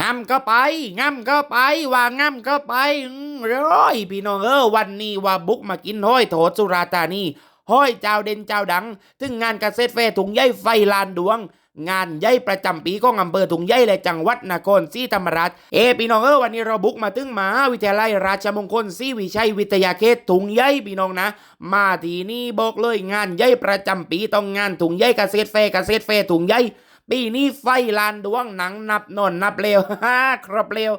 ห้ำก็ไปง่ำก็ไป ว่าง่ำก็ไปร้อยพี่น้องเออวันนี้ว่าบุกมากินห้อยโถสุราตานีห้อยเจ้าเด่นเจ้าดัง ถึงงานเกษตรแฟถุงใยไฟลานดวง งานใหญ่ประจำปีของอำเภอถุงใยและจังหวัดนครศรีธรรมราช เอพี่น้องเออวันนี้เราบุกมาถึงมหาวิทยาลัยราชมงคลศรีวิชัยวิทยาเขตถุงใยพี่น้องนะ มาทีนี้บอกเลยงานใหญ่ประจำปีต้องงานถุงใยเกษตรแฟร์เกษตรแฟถุงใย ปีนี้ไฟลานดวงหนังนับนนนับเร็วฮ่าครับเร็ว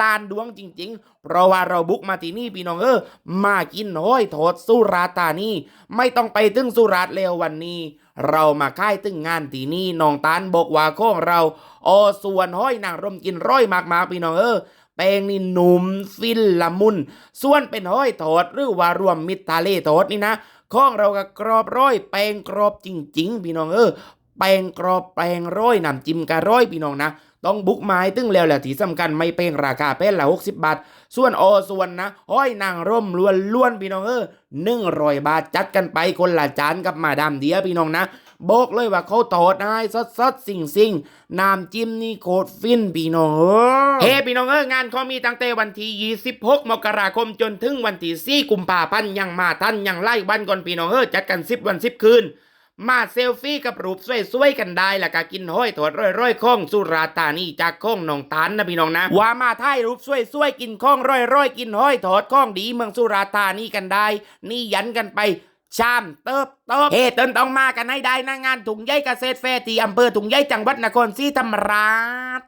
ลานดวงจริง ๆ เพราะว่าเราบุกมาที่นี่พี่น้องเออมากินห้อยโถดสุราษฎร์ธานี่ไม่ต้องไปถึงสุราเร็ววันนี้ เรามาค่ายตึงงานที่นี่น้องตานบอกว่าของเราออส่วนห้อยนางรมกินร้อยมากๆพี่น้องเออแป้งนี่หนุ่มฟินละมุน ส่วนเป็นห้อยโถดหรือว่ารวมมิตรทะเลโถดนี่นะข้องเราก็กรอบร้อยแป้งกรอบจริง ๆ พี่น้องเออ แป้งกรอบแป้งร้อยน้ำจิ้มกะร้อยพี่น้องนะ ต้องบุกไม้ตึงแล้วแหละที่สำคัญไม่เป็นราคาเป็นละหกสิบบาท ส่วนออส่วนนะห้อยนางร่มล้วนล้วนพี่น้องเออหนึ่งร้อยบาทจัดกันไปคนละจานกับมาดามเดียพี่น้องนะบอกเลยว่าเขาตอดให้สดสดสิ่งสิ่งน้ำจิ้มนี่โคตรฟินพี่น้องเฮ้พี่น้องเอองานเขามีตั้งแต่วันที่ 26 มกราคมจนถึงวันที่ 4 กุมภาพันธ์ยังมาทันยังไล่วันก่อนพี่น้องเออจัดกัน 10 วัน 10 คืน มาเซลฟี่กับรูปสวยๆกันได้แล้วก็กินห้อยถอดร้อยๆข้องสุราษฎร์ธานีจากข้องหนองตานนะพี่น้องนะ ว่ามาถ่ายรูปสวยๆกินข้องร้อยๆกินห้อยถอดข้องดีเมืองสุราษฎร์ธานีกันได้ นี่ยันกันไปชามเติบเติบเฮ้เตินต้องมากันให้ได้นะงานถุงใยเกษตรแฟร์ที่อำเภอถุงใยจังหวัดนครศรีธรรมราช